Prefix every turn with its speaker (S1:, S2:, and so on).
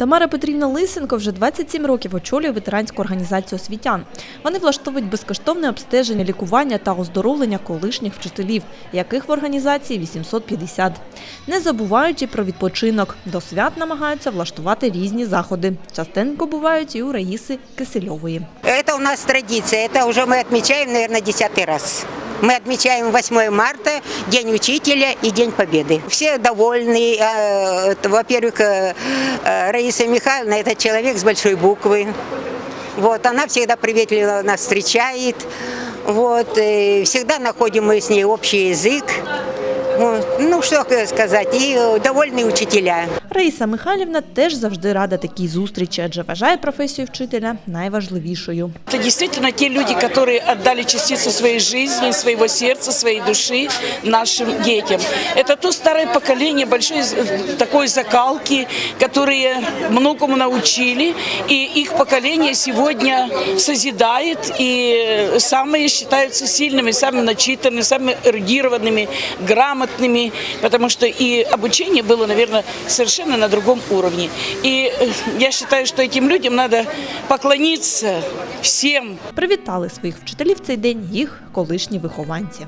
S1: Тамара Петрівна Лисенко вже 27 років очолює ветеранську організацію освітян. Вони влаштовують безкоштовне обстеження, лікування та оздоровлення колишніх вчителів, яких в організації 850. Не забуваючи про відпочинок. До свят намагаються влаштувати різні заходи. Частенько бувають і у Раїси Кисельової.
S2: Это у нас традиция, это уже мы отмечаем, наверное, десятый раз. Мы отмечаем 8 марта, День учителя и День Победы. Все довольны. Э, Во-первых, э, э, Раиса Михайловна – это человек с большой буквы. Вот, она всегда приветливо нас встречает. Вот, всегда находим мы с ней общий язык. Вот, ну, что сказать, и э, довольны учителя.
S1: Раїса Михайлівна теж завжди рада такій зустрічі, адже вважає професію вчителя найважливішою.
S3: Это действительно те люди, которые отдали частицу своей жизни, своего сердца, своей души нашим детям. Это то старое поколение большой э, такой закалки, которые многому научили, и их поколение сегодня созидает, и самые считаются сильными, самыми начитанными, самыми эрудированными, грамотными, потому что и обучение было, наверное, совершенно на другом уровне. И э, я считаю, что этим людям надо поклониться всем
S1: Привітали своїх вчителів в цей день їх колишні вихованці.